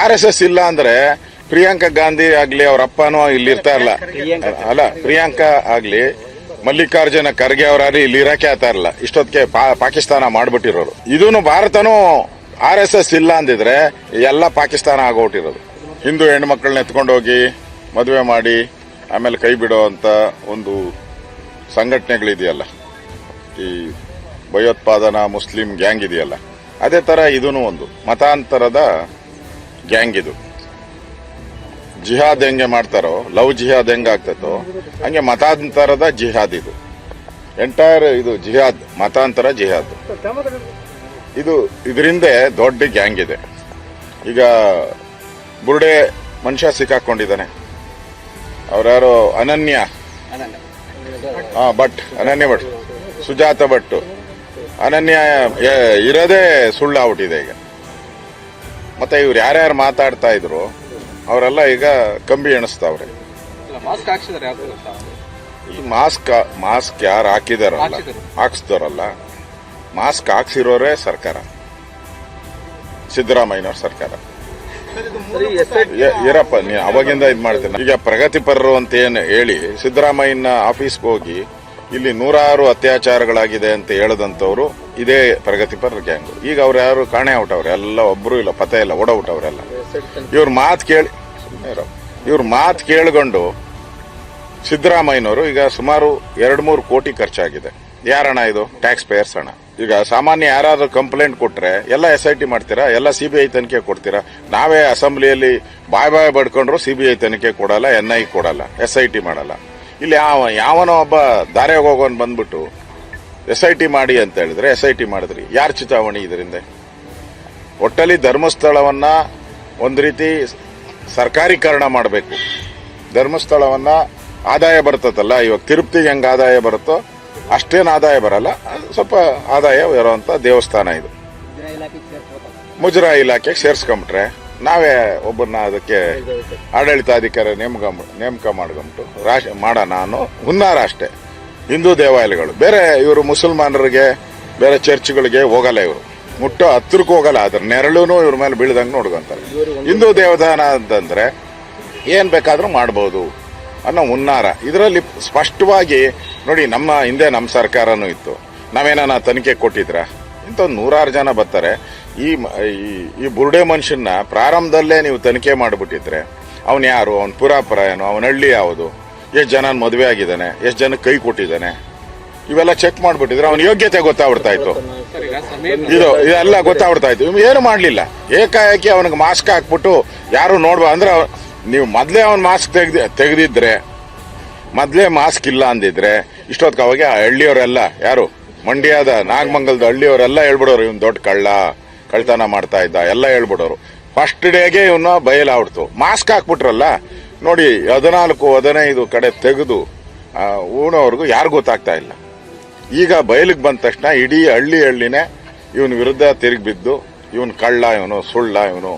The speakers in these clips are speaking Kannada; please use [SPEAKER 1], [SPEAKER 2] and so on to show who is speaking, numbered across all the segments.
[SPEAKER 1] ಆರ್ ಎಸ್ ಎಸ್ ಇಲ್ಲ ಅಂದ್ರೆ ಪ್ರಿಯಾಂಕಾ ಗಾಂಧಿ ಆಗ್ಲಿ, ಅವ್ರ ಅಪ್ಪನೂ ಇಲ್ಲಿ ಇರ್ತಾ ಇಲ್ಲ. ಅಲ್ಲ, ಪ್ರಿಯಾಂಕಾ ಆಗ್ಲಿ, ಮಲ್ಲಿಕಾರ್ಜುನ ಖರ್ಗೆ ಅವರಾಗ್ಲಿ ಇಲ್ಲಿ ಇರಕ್ಕೆ ಆತ ಇರಲ್ಲ. ಇಷ್ಟೊತ್ತಿಗೆ ಪಾಕಿಸ್ತಾನ ಮಾಡ್ಬಿಟ್ಟಿರೋರು. ಇದೂನು ಭಾರತನೂ ಆರ್ ಎಸ್ ಎಸ್ ಇಲ್ಲ ಅಂದಿದ್ರೆ ಎಲ್ಲ ಪಾಕಿಸ್ತಾನ ಆಗೋಟಿರೋದು ಹಿಂದೂ ಹೆಣ್ಮಕ್ಳನ್ನ ಎತ್ಕೊಂಡು ಹೋಗಿ ಮದುವೆ ಮಾಡಿ, ಆಮೇಲೆ ಕೈ ಬಿಡೋ ಅಂತ ಒಂದು ಸಂಘಟನೆಗಳಿದೆಯಲ್ಲ. ಈ ಭಯೋತ್ಪಾದನಾ ಮುಸ್ಲಿಂ ಗ್ಯಾಂಗ್ ಇದೆಯಲ್ಲ. ಅದೇ ತರ ಇದೂ ಒಂದು ಮತಾಂತರದ ಗ್ಯಾಂಗ್ ಇದು. ಜಿಹಾದ್ ಹೆಂಗೆ ಮಾಡ್ತಾರೋ, ಲವ್ ಜಿಹಾದ್ ಹೆಂಗೆ ಆಗ್ತೈತೋ ಹಂಗೆ ಮತಾಂತರದ ಜಿಹಾದ್ ಇದು. ಎಂಟೈರ್ ಇದು ಜಿಹಾದ್, ಮತಾಂತರ ಜಿಹಾದ್. ಇದು ಇದರಿಂದ ದೊಡ್ಡ ಗ್ಯಾಂಗ್ ಇದೆ. ಈಗ ಬುರ್ಡೆ ಮನುಷ್ಯ ಸಿಕ್ಕಾಕೊಂಡಿದ್ದಾನೆ. ಅವ್ರ್ಯಾರೋ ಅನನ್ಯ. ಹಾ, ಭಟ್, ಅನನ್ಯ ಭಟ್. ಸುಜಾತ ಭಟ್. ಅನನ್ಯ ಇರೋದೇ ಇರೋದೇ ಸುಳ್ಳಾಗ್ಬಿಟ್ಟಿದೆ ಈಗ. ಮತ್ತೆ ಇವ್ರು ಯಾರ್ಯಾರು ಮಾತಾಡ್ತಾ ಇದ್ರು ಅವರೆಲ್ಲ ಈಗ ಕಂಬಿ ಎಣಿಸ್ತಾವ್ರೆ.
[SPEAKER 2] ಮಾಸ್ಕ್ ಹಾಕ್ಸಿದಾರೆ ಯಾವ್ದು ಗೊತ್ತಾ?
[SPEAKER 1] ಈ ಮಾಸ್ಕ್ ಮಾಸ್ಕ್ ಯಾರು ಹಾಕಿದಾರಲ್ಲ?
[SPEAKER 2] ಹಾಕ್ಸಿದ್ರು.
[SPEAKER 1] ಹಾಕ್ಸ್ದವ್ರಲ್ಲ ಮಾಸ್ಕ್ ಹಾಕ್ಸಿರೋರೇ ಸರ್ಕಾರ. ಸಿದ್ದರಾಮಯ್ಯನವ್ರ ಸರ್ಕಾರ. ಇರಪ್ಪ ನೀ ಅವಾಗಿಂದ ಇದು ಮಾಡ್ತೀನಿ. ಈಗ ಪ್ರಗತಿಪರರು ಅಂತ ಏನು ಹೇಳಿ ಸಿದ್ದರಾಮಯ್ಯನ ಆಫೀಸ್ಗೆ ಹೋಗಿ ಇಲ್ಲಿ ನೂರಾರು ಅತ್ಯಾಚಾರಗಳಾಗಿದೆ ಅಂತ ಹೇಳದಂತವ್ರು ಇದೇ ಪ್ರಗತಿಪರ ಗ್ಯಾಂಗ್ ಈಗ ಅವ್ರು ಯಾರು ಕಾಣೆ ಔಟವ್ರೆ ಎಲ್ಲ ಒಬ್ರು ಇಲ್ಲ, ಪತೆ ಇಲ್ಲ ಓಡೌಟವ್ರೆಲ್ಲ ಇವ್ರ ಮಾತು ಕೇಳಿ, ಇವ್ರ ಮಾತು ಕೇಳ್ಕೊಂಡು ಸಿದ್ದರಾಮಯ್ಯನವರು ಈಗ ಸುಮಾರು ಎರಡು ಮೂರು ಕೋಟಿ ಖರ್ಚಾಗಿದೆ. ಯಾರಣ ಇದು? ಟ್ಯಾಕ್ಸ್ ಪೇಯರ್ಸ್ ಹಣ ಈಗ ಸಾಮಾನ್ಯ ಯಾರಾದ್ರೂ ಕಂಪ್ಲೇಂಟ್ ಕೊಟ್ರೆ, ಎಲ್ಲ ಎಸ್ ಐ ಟಿ ಮಾಡ್ತೀರಾ? ಎಲ್ಲ ಸಿ ಬಿ ಐ ತನಿಖೆ ಕೊಡ್ತೀರಾ? ನಾವೇ ಅಸೆಂಬ್ಲಿಯಲ್ಲಿ ಬಾಯ್ ಬಾಯ್ ಬಡ್ಕೊಂಡ್ರು ಐ ತನಿಖೆ ಕೊಡಲ್ಲ ಎನ್ ಐ ಕೊಡಲ್ಲ ಎಸ್ ಐ ಟಿ ಮಾಡಲ್ಲ. ಇಲ್ಲಿ ಯಾವ ಯಾವನೋ ಒಬ್ಬ ದಾರೆ ಹೋಗೋನ್ ಬಂದ್ಬಿಟ್ಟು ಎಸ್ ಐ ಟಿ ಮಾಡಿ ಅಂತ ಹೇಳಿದ್ರೆ ಎಸ್ ಐ ಟಿ ಮಾಡಿದ್ರಿ. ಯಾರ್ ಚಿತಾವಣಿ ಇದರಿಂದ? ಒಟ್ಟಲ್ಲಿ ಧರ್ಮಸ್ಥಳವನ್ನ ಒಂದು ರೀತಿ ಸರ್ಕಾರೀಕರಣ ಮಾಡಬೇಕು. ಧರ್ಮಸ್ಥಳವನ್ನ ಆದಾಯ ಬರ್ತದಲ್ಲ ಇವಾಗ ತಿರುಪ್ತಿಗೆ ಹೆಂಗೆ ಆದಾಯ ಬರುತ್ತೋ ಅಷ್ಟೇನು ಆದಾಯ ಬರಲ್ಲ. ಅದು ಸ್ವಲ್ಪ ಆದಾಯ ಇರುವಂತ ದೇವಸ್ಥಾನ ಇದು. ಮುಜರಾಯಿ ಇಲಾಖೆಗೆ ಸೇರ್ಸ್ಕೊಂಬಿಟ್ರೆ ನಾವೇ ಒಬ್ಬರನ್ನ ಅದಕ್ಕೆ ಆಡಳಿತಾಧಿಕಾರಿ ನೇಮಕ ನೇಮಕ ಮಾಡ್ಕೊಂಬಿಟ್ಟು ರಾಶ್ ಮಾಡ ನಾನು ಹುನ್ನಾರ ಅಷ್ಟೇ. ಹಿಂದೂ ದೇವಾಲಯಗಳು. ಬೇರೆ ಇವರು ಮುಸಲ್ಮಾನರಿಗೆ, ಬೇರೆ ಚರ್ಚ್ಗಳಿಗೆ ಹೋಗಲ್ಲ ಇವರು. ಮುಟ್ಟ ಹತ್ರಕ್ಕೂ ಹೋಗಲ್ಲ ಅದ್ರ ನೆರಳುನು ಇವ್ರ ಮೇಲೆ ಬೀಳ್ದಂಗೆ ನೋಡ್ಕೊಂತಾರೆ. ಹಿಂದೂ ದೇವದಾನ ಅಂತಂದ್ರೆ ಏನ್ ಬೇಕಾದ್ರೂ ಮಾಡಬಹುದು ಅನ್ನೋ ಹುನ್ನಾರ. ಇದರಲ್ಲಿ ಸ್ಪಷ್ಟವಾಗಿ ನೋಡಿ, ನಮ್ಮ ಹಿಂದೆ ನಮ್ಮ ಸರ್ಕಾರನೂ ಇತ್ತು. ನಾವೇನ ತನಿಖೆ ಕೊಟ್ಟಿದ್ರ? ಇಂಥ ನೂರಾರು ಜನ ಬರ್ತಾರೆ. ಈ ಈ- ಬುರುಡೆ ಬುರ್ಡೆ ಮನುಷ್ಯನ ಪ್ರಾರಂಭದಲ್ಲೇ ನೀವು ತನಿಖೆ ಮಾಡಿಬಿಟ್ಟಿದ್ರೆ, ಅವನ್ ಯಾರು? ಅವನ್ ಪುರಾಪುರ ಏನು ಅವನ ಹಳ್ಳಿ ಯಾವುದು? ಎಷ್ಟು ಜನ ಮದುವೆ ಆಗಿದ್ದಾನೆ? ಎಷ್ಟು ಜನ ಕೈ ಕೊಟ್ಟಿದ್ದಾನೆ? ಇವೆಲ್ಲ ಚೆಕ್ ಮಾಡ್ಬಿಟ್ಟಿದ್ರೆ ಅವನ ಯೋಗ್ಯತೆ ಗೊತ್ತಾಗ್ಬಿಡ್ತಾ ಇತ್ತು. ಇದು, ಇದೆಲ್ಲ ಗೊತ್ತಾಗ್ಬಿಡ್ತಾ ಇತ್ತು. ಏನು ಮಾಡಲಿಲ್ಲ. ಏಕಾಏಕಿ ಅವನಿಗೆ ಮಾಸ್ಕ್ ಹಾಕ್ಬಿಟ್ಟು ಯಾರು ನೋಡ್ಬಾ ಅಂದ್ರೆ ನೀವು ಮೊದಲೇ ಅವನ ಮಾಸ್ಕ್ ತೆಗ್ದು ತೆಗೆದಿದ್ರೆ, ಮೊದಲೇ ಮಾಸ್ಕ್ ಇಲ್ಲ ಅಂದಿದ್ರೆ ಇಷ್ಟೊತ್ತಿಗೆ ಅವಾಗ ಹಳ್ಳಿಯವರೆಲ್ಲ ಯಾರು? ಮಂಡ್ಯದ ನಾಗಮಂಗಲದ ಹಳ್ಳಿಯವರೆಲ್ಲ ಹೇಳ್ಬಿಡೋರು, ಇವ್ನು ದೊಡ್ಡ ಕಳ್ಳ. ಕಳ್ತನ ಮಾಡ್ತಾ ಇದ್ದ, ಎಲ್ಲ ಹೇಳ್ಬಿಡೋರು. ಫಸ್ಟ್ ಡೇಗೆ ಇವನ್ನ ಬಯಲಾಗ್ಬಿಡ್ತು ಮಾಸ್ಕ್ ಹಾಕ್ಬಿಟ್ರಲ್ಲ, ನೋಡಿ ಹದಿನಾಲ್ಕು, ಹದಿನೈದು ಕಡೆ ತೆಗೆದು ಊಣವ್ರಿಗೂ ಯಾರು ಗೊತ್ತಾಗ್ತಾ ಇಲ್ಲ. ಈಗ ಬಯಲಿಗೆ ಬಂದ ತಕ್ಷಣ ಇಡೀ ಹಳ್ಳಿ ಹಳ್ಳಿನೇ ಇವನ ವಿರುದ್ಧ ತಿರುಗಿ ಬಿದ್ದು, ಇವನ್ ಕಳ್ಳ, ಇವನು ಸುಳ್ಳ, ಇವನು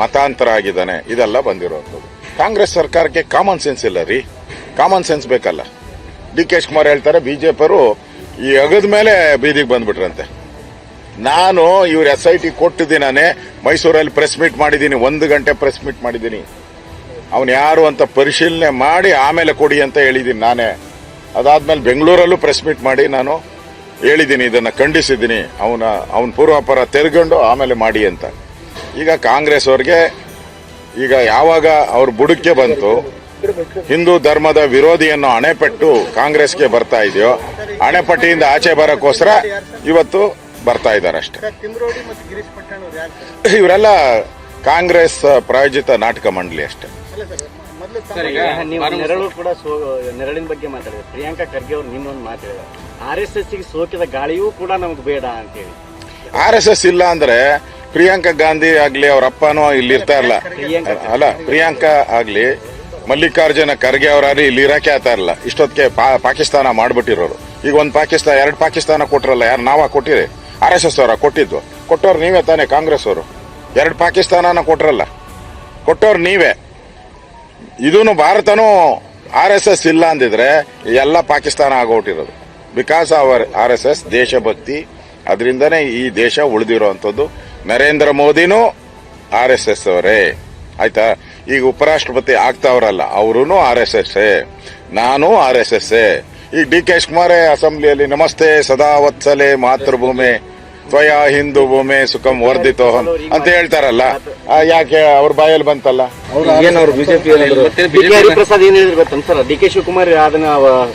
[SPEAKER 1] ಮತಾಂತರ ಆಗಿದ್ದಾನೆ. ಇದೆಲ್ಲ ಬಂದಿರೋದು ಕಾಂಗ್ರೆಸ್ ಸರ್ಕಾರಕ್ಕೆ ಕಾಮನ್ ಸೆನ್ಸ್ ಇಲ್ಲ ರೀ. ಕಾಮನ್ ಸೆನ್ಸ್ ಬೇಕಲ್ಲ. ಡಿ ಕೆ ಶಿವಕುಮಾರ್ ಹೇಳ್ತಾರೆ ಬಿಜೆಪಿಯವರು ಈ ಅಗದ ಮೇಲೆ ಬೀದಿಗೆ ಬಂದ್ಬಿಟ್ರಂತೆ. ನಾನು ಇವ್ರ ಎಸ್ ಐ ಟಿ ಕೊಟ್ಟಿದ್ದೀನೇ ಮೈಸೂರಲ್ಲಿ ಪ್ರೆಸ್ ಮೀಟ್ ಮಾಡಿದ್ದೀನಿ. ಒಂದು ಗಂಟೆ ಪ್ರೆಸ್ ಮೀಟ್ ಮಾಡಿದ್ದೀನಿ. ಅವನು ಯಾರು ಅಂತ ಪರಿಶೀಲನೆ ಮಾಡಿ ಆಮೇಲೆ ಕೊಡಿ ಅಂತ ಹೇಳಿದ್ದೀನಿ ನಾನೇ. ಅದಾದ್ಮೇಲೆ ಬೆಂಗಳೂರಲ್ಲೂ ಪ್ರೆಸ್ ಮೀಟ್ ಮಾಡಿ ನಾನು ಹೇಳಿದ್ದೀನಿ, ಇದನ್ನು ಖಂಡಿಸಿದ್ದೀನಿ. ಅವನ ಅವನ ಪೂರ್ವಾಪರ ತೆರ್ಕೊಂಡು ಆಮೇಲೆ ಮಾಡಿ ಅಂತ. ಈಗ ಕಾಂಗ್ರೆಸ್ ಅವ್ರಿಗೆ ಈಗ ಯಾವಾಗ ಅವ್ರ ಬುಡಕ್ಕೆ ಬಂತು, ಹಿಂದೂ ಧರ್ಮದ ವಿರೋಧಿಯನ್ನು ಅಣೆಪಟ್ಟು ಕಾಂಗ್ರೆಸ್ಗೆ ಬರ್ತಾ ಇದೆಯೋ, ಅಣೆಪಟ್ಟಿಯಿಂದ ಆಚೆ ಬರೋಕ್ಕೋಸ್ಕರ ಇವತ್ತು ಬರ್ತಾ ಇದ್ದಾರೆ ಅಷ್ಟೇ.
[SPEAKER 3] ತಿಮ್ರೋಡಿ ಮತ್ತು ಗಿರೀಶ್ ಪಟ್ಟಣ್ ಅವ್ರು
[SPEAKER 1] ಇವರೆಲ್ಲ ಕಾಂಗ್ರೆಸ್ ಪ್ರಾಯೋಜಿತ ನಾಟಕ ಮಂಡಳಿ ಅಷ್ಟೇ.
[SPEAKER 3] ಅಲ್ಲ ಸರ್ ಮೊದಲು
[SPEAKER 2] ಸರ್ ಈಗ
[SPEAKER 4] ನೀವು ನೆರಳು ಕೂಡ ನೆರಳಿನ ಬಗ್ಗೆ ಮಾತಾಡಿದ್ರೆ ಪ್ರಿಯಾಂಕಾ ಖರ್ಗೆ ಅವರು ನಿನ್ನೊಂದು ಮಾತಾಡಿದ್ದಾರೆ ಆರ್ ಎಸ್ ಎಸ್ಗೆ ಸೋಕಿದ ಗಾಳಿಯೂ ಕೂಡ ನಮಗೆ ಬೇಡ ಅಂತೇಳಿ.
[SPEAKER 1] ಆರ್ ಎಸ್ ಎಸ್ ಇಲ್ಲ ಅಂದ್ರೆ ಪ್ರಿಯಾಂಕಾ ಗಾಂಧಿ ಆಗ್ಲಿ ಅವ್ರ ಅಪ್ಪನೂ ಇಲ್ಲಿ ಇರ್ತಾ ಇರಲ್ಲ ಅಲ್ಲ ಪ್ರಿಯಾಂಕಾ ಆಗ್ಲಿ ಮಲ್ಲಿಕಾರ್ಜುನ ಖರ್ಗೆ ಅವರಾಗ್ಲಿ ಇಲ್ಲಿ ಇರಕ್ಕೆ ಆತ ಇರಲ್ಲ ಇಷ್ಟೊತ್ತಿಗೆ ಪಾ- ಪಾಕಿಸ್ತಾನ ಮಾಡ್ಬಿಟ್ಟಿರೋರು. ಈಗ ಒಂದು ಪಾಕಿಸ್ತಾನ ಎರಡು ಪಾಕಿಸ್ತಾನ ಕೊಟ್ರಲ್ಲ ಯಾರು ನಾವ ಕೊಟ್ಟಿರಿ? ಆರ್ ಎಸ್ ಎಸ್ ಅವರ ಕೊಟ್ಟಿದ್ದು. ಕೊಟ್ಟವ್ರು ನೀವೇ ತಾನೇ ಕಾಂಗ್ರೆಸ್ ಅವರು. ಎರಡು ಪಾಕಿಸ್ತಾನನ ಕೊಟ್ರಲ್ಲ. ಕೊಟ್ಟವ್ರು ನೀವೇ. ಇದೂ ಭಾರತನೂ ಆರ್ ಎಸ್ ಎಸ್ ಇಲ್ಲ ಅಂದಿದ್ರೆ ಎಲ್ಲ ಪಾಕಿಸ್ತಾನ ಆಗೋಟಿರೋದು because hour R S S ದೇಶಭಕ್ತಿ, ಅದರಿಂದನೇ ಈ ದೇಶ ಉಳಿದಿರುವಂಥದ್ದು ನರೇಂದ್ರ ಮೋದಿನೂ ಆರ್ ಎಸ್ ಎಸ್ ಅವರೇ. ಆಯ್ತಾ? ಈಗ ಉಪರಾಷ್ಟ್ರಪತಿ ಆಗ್ತಾವ್ರಲ್ಲ ಅವರೂ ಆರ್ ಎಸ್ ಎಸ್ ನಾನು ಆರ್ ಎಸ್ ಎಸ್ ಈಗ ಡಿ ಕೆ ಶಿವಕುಮಾರೇ ಅಸೆಂಬ್ಲಿಯಲ್ಲಿ ನಮಸ್ತೆ, ಸದಾ ವತ್ಸಲೆ, ಮಾತೃಭೂಮಿ. ತ್ವಯ ಹಿಂದೂ ಭೂಮಿ ಸುಖಂ ವರ್ಧಿತೋಹಂ ಅಂತ ಹೇಳ್ತಾರಲ್ಲ. ಆ, ಯಾಕೆ ಅವ್ರ ಬಾಯಲ್ಲಿ ಬಂತಲ್ಲ?
[SPEAKER 4] ಏನವ್ರು ಬಿಜೆಪಿ ಹರಿಪ್ರಸಾದ್ ಏನ್ ಹೇಳಿದ್ರು ಗೊತ್ತೇನು ಸರ್? ಡಿ ಕೆ ಶಿವಕುಮಾರ್ ಅದನ್ನ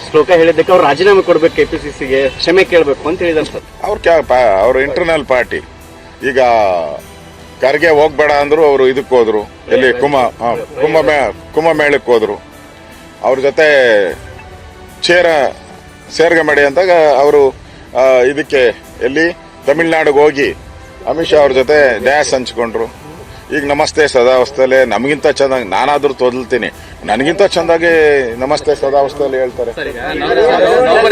[SPEAKER 4] ಶ್ಲೋಕ ಹೇಳಿದ್ದಕ್ಕೆ ಅವ್ರು ರಾಜೀನಾಮೆ ಕೊಡ್ಬೇಕು ಕೆಪಿಸಿಸಿಗೆ ಕ್ಷಮೆ ಕೇಳಬೇಕು ಅಂತ ಹೇಳಿದಾರೆ ಸರ್.
[SPEAKER 1] ಅವ್ರ ಅವ್ರ ಇಂಟರ್ನಲ್ ಪಾರ್ಟಿ ಈಗ ಕರ್ಗೆ ಹೋಗ್ಬೇಡ ಅಂದ್ರು ಅವರು ಇದಕ್ಕೆ ಹೋದ್ರು. ಎಲ್ಲಿ ಕುಂಭ ಆ, ಕುಂಭಮೇ ಕುಂಭಮೇಳಕ್ಕೆ ಹೋದ್ರು. ಅವ್ರ ಜೊತೆ ಚೇರ ಸೇರ್ಗೆ ಮಾಡಿ ಅಂದಾಗ ಅವರು ಇದಕ್ಕೆ ಎಲ್ಲಿ ತಮಿಳ್ನಾಡಿಗೆ ಹೋಗಿ ಅಮಿತ್ ಶಾ ಅವ್ರ ಜೊತೆ ಡ್ಯಾಸ್ ಹಂಚ್ಕೊಂಡ್ರು. ಈಗ ನಮಸ್ತೆ ಸದಾವಸ್ಥೆಲೆ, ನಮಗಿಂತ ಚೆನ್ನಾಗಿ ನಾನಾದ್ರೂ ತೊದಲ್ತೀನಿ. ನನಗಿಂತ ಚೆಂದಾಗಿ ನಮಸ್ತೆ ಸದಾವಸ್ಥೆಯಲ್ಲಿ ಹೇಳ್ತಾರೆ.